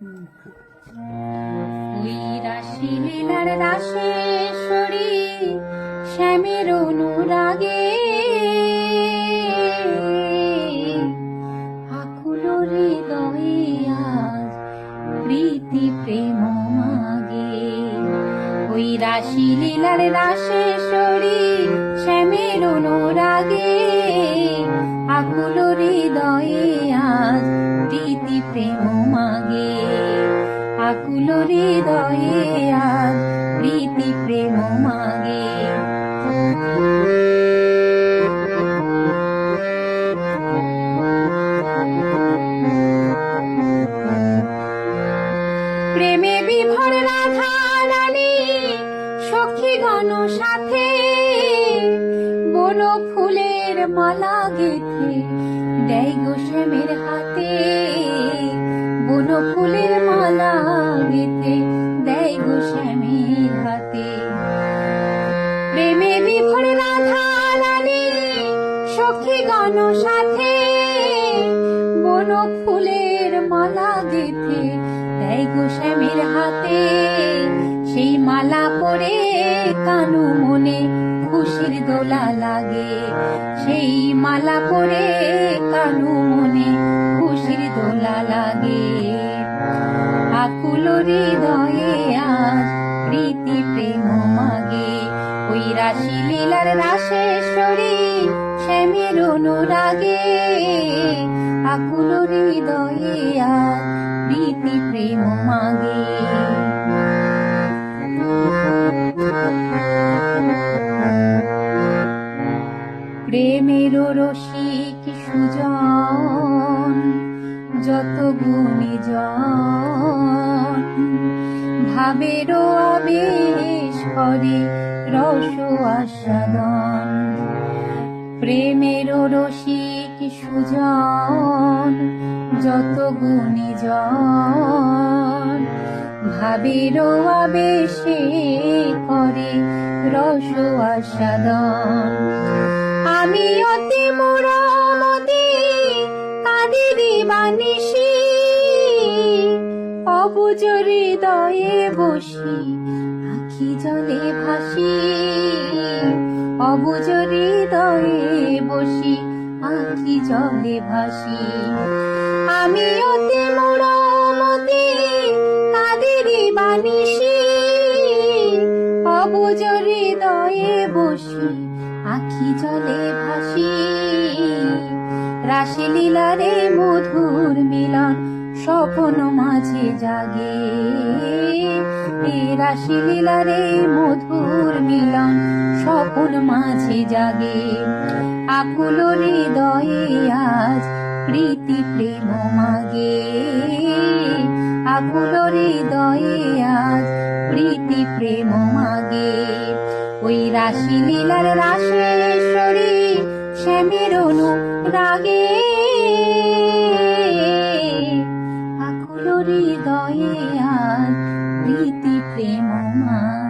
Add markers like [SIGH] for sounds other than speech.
ওই রাশি শ্যামের অনুরাগে। আকুল হৃদয়ে প্রীতি প্রেম মাগে। ওই রাশি লীলার রাশেশ্বরী শ্যামের অনুরাগে। আকুল হৃদয়ে আজ প্রীতি প্রেম আকুল হৃদয়ে আজ প্রীতি প্রেম মাগে। প্রেমে বিভোর রাধা সখী গণ সাথে বন ফুলের মালা গেথে দেয় গো শ্যামের হাতে। বন ফুলের মালা গেথে দেয় গো শ্যামের হাতে। প্রেমে বিভোর রাধা রানী, সখী গণ সাথে। বন ফুলের মালা গেথে দেয় গো শ্যামের হাতে। সেই মালা পরে কানু মনে খুশির দোলা লাগে। সেই মালা পরে কানু মনে খুশির দোলা লাগে। আকুল হৃদয়ে আজ প্রীতি প্রেম মাগে। ওই রাশি লীলার রাশেশ্বরী শ্যামের অনুরাগে। আকুল হৃদয়ে আজ প্রীতি প্রেম মাগে। [LAUGHS] প্রেমের রসিক সুজন, যত গুণীজন। ভাবেরও আবেশ করে রস আস্বাদন। প্রেমের রসিক সুজন, যত গুণীজন। ভাবেরও আবেশে করে রস আস্বাদন। আমি অতি মোরামতি কাঁদিরি বানিসি অবুজ হৃদয়ে বসি, আখি জলে ভাসি। অবুজ হৃদয়ে বসি, আখি জলে ভাসি। আমি অতি মোরামতি কাঁদিরি বানিসি অবুজ হৃদয়ে বসি, আখি জলে ভাসি। রাশি লীলারে মধুর মিলন স্বপ্ন মাঝে জাগে। এ রাশি লীলারে মধুর মিলন স্বপ্ন মাঝে জাগে। আকুল হৃদয়ে আজ প্রীতি প্রেম মাগে। আকুল হৃদয়ে আজ প্রীতি প্রেম মাগে। ওই রাশি লীলার রাশেশ্বরী শ্যামের রাগে। আকুল হৃদয়ে আর প্রীতি প্রেম মাগে